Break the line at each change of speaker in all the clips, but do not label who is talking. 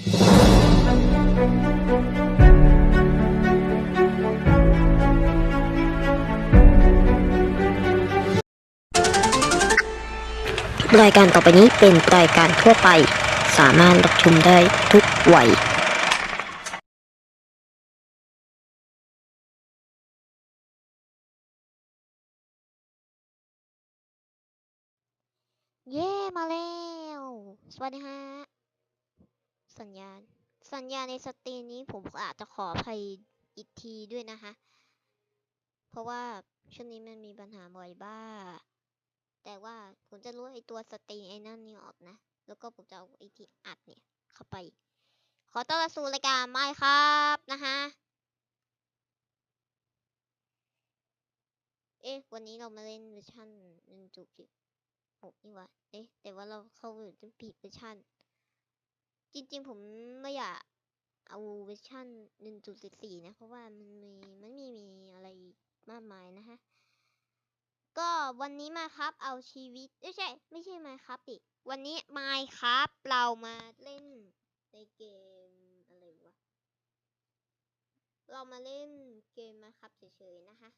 รายการต่อไปนี้เป็นรายการทั่วไป สามารถรับชมได้ทุกวัยเย้ มาแล้ว สวัสดีฮะ สัญญาณ สัญญาณในสตรีมนี้ผมอาจจะขออภัยอีกทีด้วยนะคะ เพราะว่าช่วงนี้มันมีปัญหาบ่อยบ้า แต่ว่าผมจะรู้ไอตัวสตรีมไอ้นั่นนี่ออกนะ แล้วก็ผมจะเอาไอที่อัดเนี่ยเข้าไป ขอต้อนรับสู่รายการไม่ครับนะฮะเอ๊ะ วันนี้เรามาเล่นเวอร์ชันหนึ่งจุดหกนี่วะเอ๊ะ แต่ว่าเราเข้าอร์ชันผิดเวอร์ชัน จริงๆ ผมไม่อยากเอาเวอร์ชันหนึ่งจุดสี่นะ เพราะว่ามันมีมันมีมีอะไรมากมายนะฮะ ก็วันนี้มาครับเอาชีวิต ไม่ใช่ ไม่ใช่มาครับอีกวันนี้มาครับเรามาเล่นในเกมอะไรวะ เรามาเล่นเกมมาครับเฉยๆ นะคะ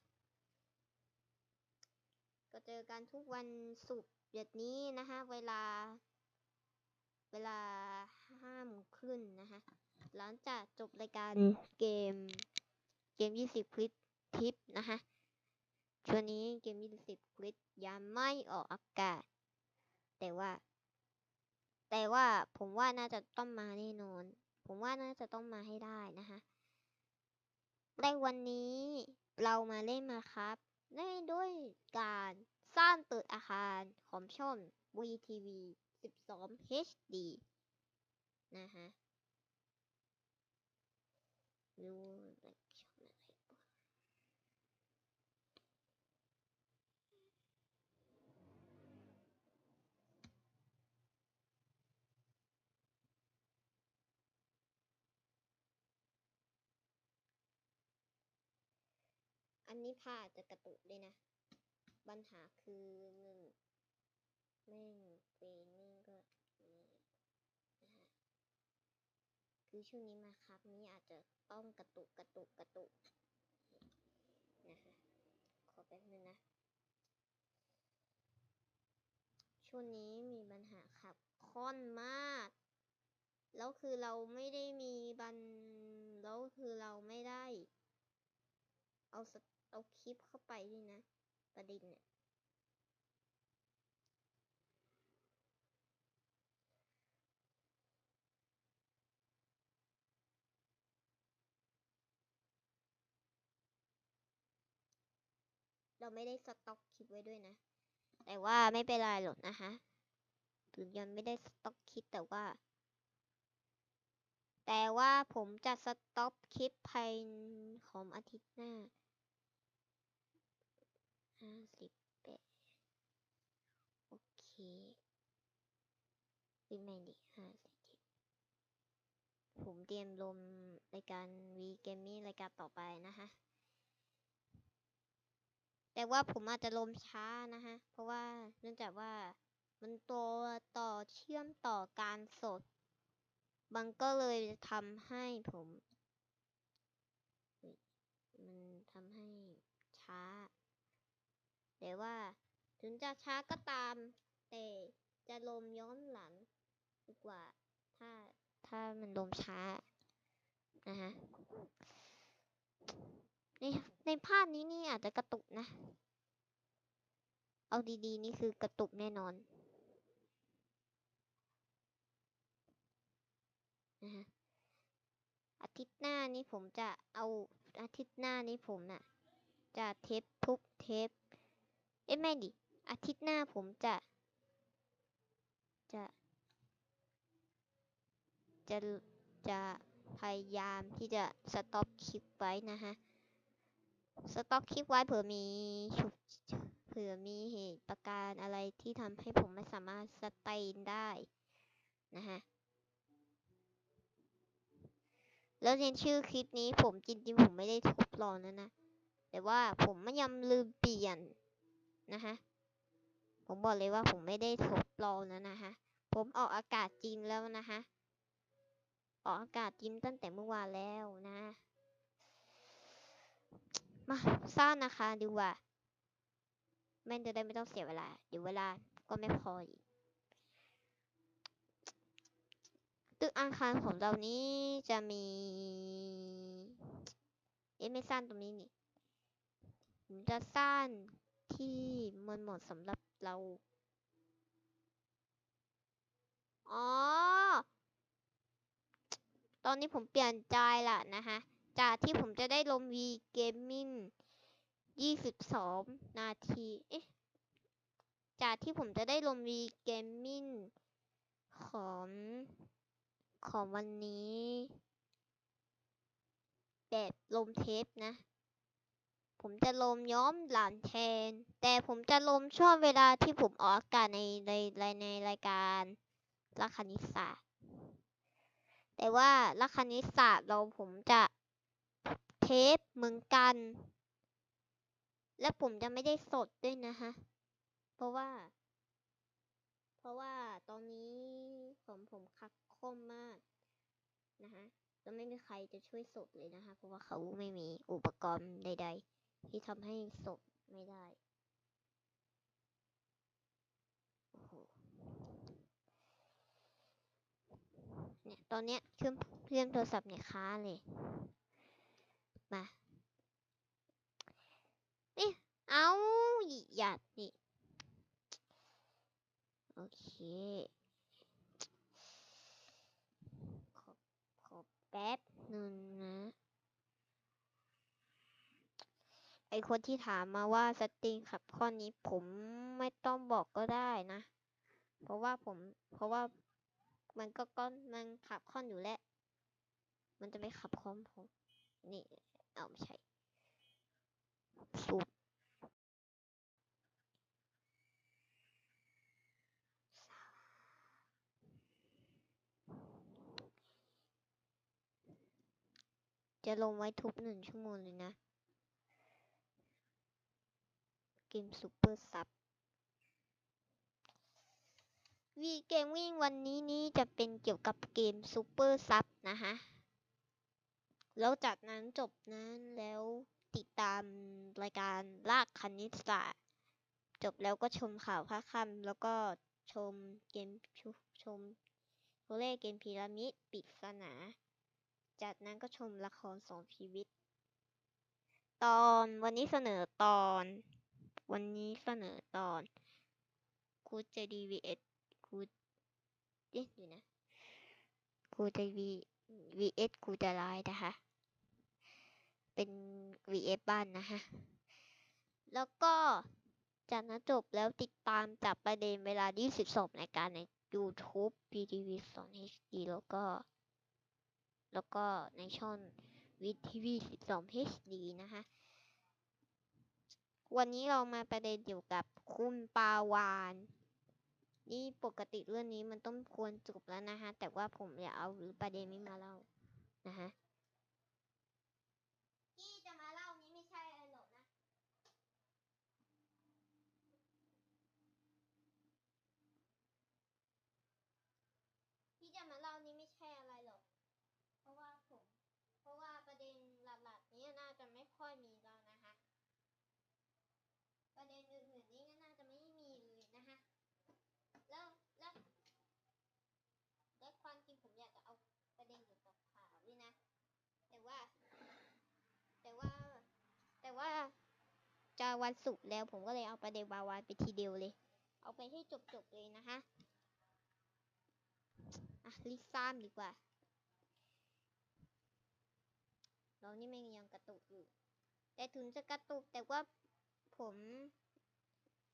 ก็เจอกันทุกวันศุกร์แบบนี้นะคะเวลา เวลาห้าโมงครึ่งนะคะ หลังจากจบรายการเกมเกมยี่สิบคลิปทิปนะคะช่วงนี้เกมยี่สิบคลิปยังไม่ออกอากาศ แต่ว่า แต่ว่าผมว่าน่าจะต้องมาแน่นอน ผมว่าน่าจะต้องมาให้ได้นะคะในวันนี้เรามาเล่นมาครับเล่นด้วยการสร้างตึกอาคารของช่อง VTV 12 HD นะฮะดูช่องอะไรอันนี้พาอาจะกระตุกด้วยนะ ปัญหาคือหนึ่งแม่งเฟรมมิ่งก็นนะฮะ คือช่วงนี้มาครับนี้อาจจะต้องกระตุกกระตุกกระตุกนะคะขอแป๊บนึงนะ ช่วงนี้มีปัญหาขับค่อนมาก แล้วคือเราไม่ได้มีบัน แล้วคือเราไม่ได้ เอาเอาคลิปเข้าไปด้วยนะ ประเด็นเนี่ย ไม่ได้สต็อกคลิปไว้ด้วยนะ แต่ว่าไม่เป็นไรหรอกนะคะ ถึงยังไม่ได้สต็อกคลิปแต่ว่า แต่ว่าผมจะสต็อปคลิปภายของอาทิตย์หน้าห้าสิบแปดโอเควิไม่ดีห้าสิบเจ็ดผมเตรียมลงรายการวีเกมมี่รายการต่อไปนะคะ แต่ว่าผมอาจจะลมช้านะคะเพราะว่าเนื่องจากว่ามันตัวต่อเชื่อมต่อการสดมันก็เลยทำให้ผม มันทำให้ช้า แต่ว่าถึงจะช้าก็ตาม แต่จะลมย้อนหลังดีกว่า ถ้าถ้ามันลมช้า นะฮะ ในในภาพนี้นี่อาจจะกระตุกนะ เอาดีๆ นี่คือกระตุกแน่นอนนะฮะอาทิตย์หน้านี้ผมจะเอาอาทิตย์หน้านี้ผมน่ะ จะเทปทุกเทป เอ้ยไม่ดิ อาทิตย์หน้าผมจะ จะ จะ จะพยายามที่จะสต็อกคลิปไว้นะฮะ สต็อกคลิปไว้เผื่อมีฉุกเผื่อมีเหตุประการอะไรที่ทำให้ผมไม่สามารถสเตนได้นะฮะแล้วในชื่อคลิปนี้ผมจริงๆผมไม่ได้ทดลองนะนะ แต่ว่าผมไม่ยำลืมเปลี่ยนนะฮะ ผมบอกเลยว่าผมไม่ได้ทดลองแล้วนะฮะ ผมออกอากาศจริงแล้วนะฮะ ออกอากาศยิ้มตั้งแต่เมื่อวานแล้วนะ มาสร้างอาคารดีกว่าแม่จะได้ไม่ต้องเสียเวลาเดี๋ยวเวลาก็ไม่พออีกตึกอาคารของเรานี้จะมี เอ๊ะไม่สร้างตรงนี้นี่ผมจะสร้างที่มันเหมาะสำหรับเรา อ๋อ ตอนนี้ผมเปลี่ยนใจละนะฮะ จาที่ผมจะได้ลง V Gaming 22 นาที เอ๊ะ จากที่ผมจะได้ลง V Gaming ของของวันนี้ แบบลมเทปนะ ผมจะลมย้อมหลานแทน แต่ผมจะลมช่วงเวลาที่ผมออกอากาศในในในในรายการลักคณิตศาสตร์แต่ว่าลักคณิตศาสตร์เราผมจะ ปเหมือนกัน และผมจะไม่ได้สดด้วยนะฮะ เพราะว่า เพราะว่าตอนนี้ผมผมคักคมมากนะฮะแล้วไม่มีใครจะช่วยสดเลยนะคะ เพราะว่าเขาไม่มีอุปกรณ์ใด ๆ ที่ทำให้สดไม่ได้โอ้โหเนี่ยตอนเนี้ยเครื่องเครื่องโทรศัพท์เนี่ยค้าเลย มานี่เอาหยัดนี่โอเค ขอขอแป๊บนึ่งนะ ไอคนที่ถามมาว่าสตริงขับข้อนี้ผมไม่ต้องบอกก็ได้นะ เพราะว่าผม เพราะว่ามันก็ก้อนมันขับข้อนอยู่แล้ว มันจะไม่ขับข้อผม นี่ เอาไม่ใช่สูบจะลงไว้ทุกหนึ่งชั่วโมงเลยนะ เกมซูเปอร์ซับวีเกมวิ่งวันนี้นี้จะเป็นเกี่ยวกับเกมซูเปอร์ซับนะฮะ แล้วจากนั้นจบนั้นแล้วติดตามรายการลากคณิตศาสตร์จบแล้วก็ชมข่าวภาคค่ำแล้วก็ชมเกมชชมโทเล่เกมพีระมิดปริศนา จากนั้นก็ชมละครสองชีวิต ตอนวันนี้เสนอตอน วันนี้เสนอตอนครูใจดี vs ครูเอ๊ะอยู่นะครูใจดี vs ครูใจร้ายนะคะ เป็น vs บ้านนะคะ แล้วก็จากนั้นจบแล้วติดตามจับประเด็นเวลา 22นาฬิกาใน YouTube PTV 2 HD แล้วก็ แล้วก็ในช่องวิทีวี12 HD นะคะ วันนี้เรามาประเด็นเกี่ยวกับคุณปาวาน นี่ปกติเรื่องนี้มันต้องควรจบแล้วนะคะ แต่ว่าผมอยากเอาประเด็นนี้มาเล่านะคะที่จะมาเล่านี้ไม่ใช่อะไรหรอกนะ ที่จะมาเล่านี้ไม่ใช่อะไรหรอก เพราะว่าผม เพราะว่าประเด็นหลักๆนี้น่าจะไม่ค่อยมีแล้วนะคะ ประเด็นอื่นๆนี้ก็น่าจะไม่มีเลยนะคะ แล้วแล้วและความจริงผมอยากจะเอาประเด็นเกี่ยวกับข่าวด้วยนะ แต่ว่า แต่ว่า แต่ว่า จะวันศุกร์แล้วผมก็เลยเอาประเด็นวาวานไปทีเดียวเลย เอาไปให้จบๆเลยนะคะอะรีซ้ำดีกว่าเรานี่แม่ยังกระตุกอยู่ แต่ถึงจะกระตุกแต่ว่าผม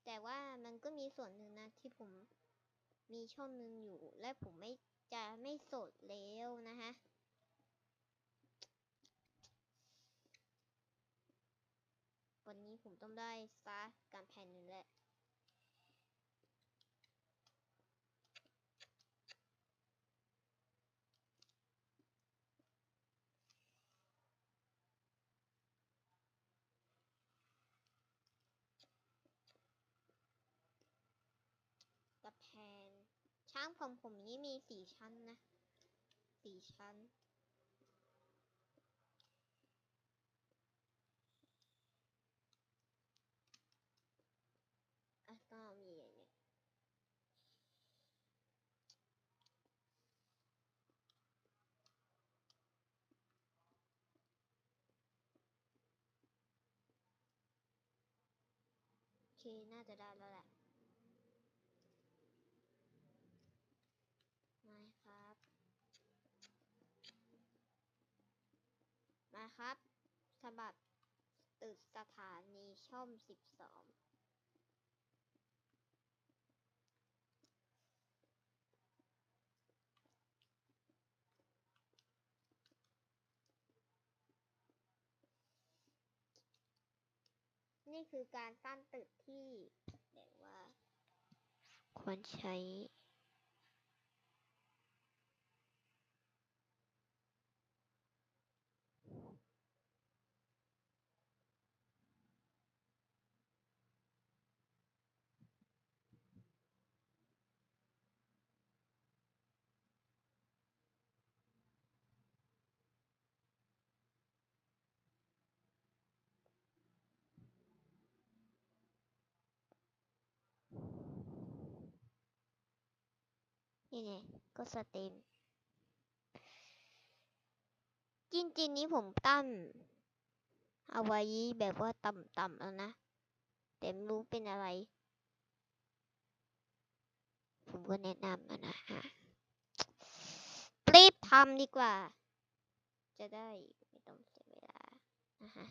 แต่ว่ามันก็มีส่วนหนึ่งนะที่ผมมีช่องหนึ่งอยู่ และผมไม่จะไม่สดแล้วนะคะ วันนี้ผมต้องได้ซะการแผ่นหนึ่งแหละกระแพงช้างผมผมนี้มีสี่ชั้นนะสี่ชั้น อะก็มีอย่างเงี้ยโอเค น่าจะได้แล้วแหละ มาครับ มาครับฉบับตึกสถานีช่องสิบสอง นี่คือการสร้างตึกที่แบบว่า ควรใช้ นี่ไงก็สตรีม จริงๆนี้ผมตั้งเอาไว้แบบว่าต่ำๆแล้วนะ แต่ไม่รู้เป็นอะไร ผมก็แนะนำนะฮะรีบทำดีกว่า จะได้ไม่ต้องเสียเวลานะฮะ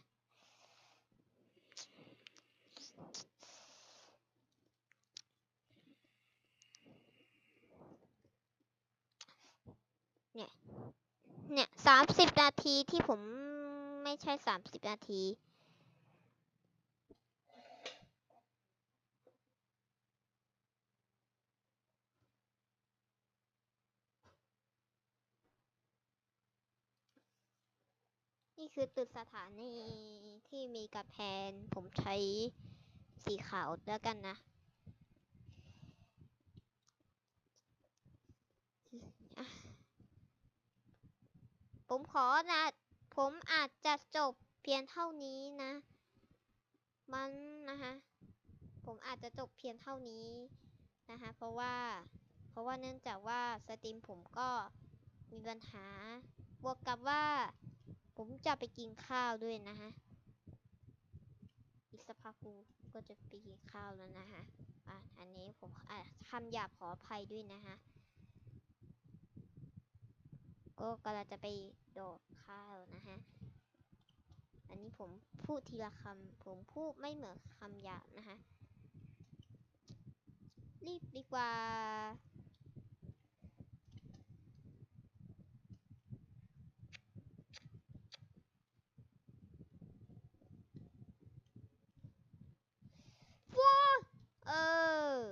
เนี่ยสามสิบนาทีที่ผมไม่ใช่สามสิบนาทีนี่คือตึกสถานีที่มีกระแพงผมใช้สีขาวแล้วกันนะ ผมขอนะผมอาจจะจบเพียงเท่านี้นะ มันนะคะผมอาจจะจบเพียงเท่านี้นะคะเพราะว่าเพราะว่าเนื่องจากว่าสตรีมผมก็มีปัญหา บวกกับว่า ผมจะไปกินข้าวด้วยนะฮะอีกสักพักกูก็จะไปกินข้าวแล้วนะฮะอะอันนี้ผมอะคำหยาบขออภัยด้วยนะฮะก็กำลังจะไป โดดข้าวนะฮะ อันนี้ผมพูดทีละคำ ผมพูดไม่เหมือนคำหยาบนะฮะรีบดีกว่า ว้าเออ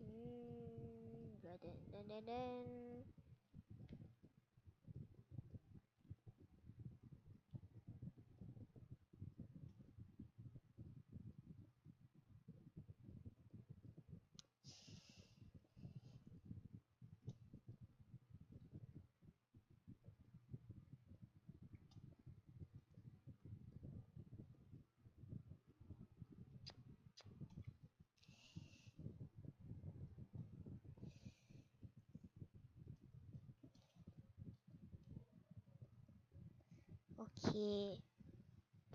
อืมเดนเดน โอเค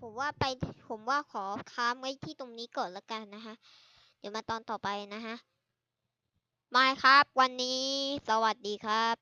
ผมว่าไปผมว่าขอค้างไว้ที่ตรงนี้ก่อนละกันนะคะ เดี๋ยวมาตอนต่อไปนะคะมาครับ วันนี้สวัสดีครับ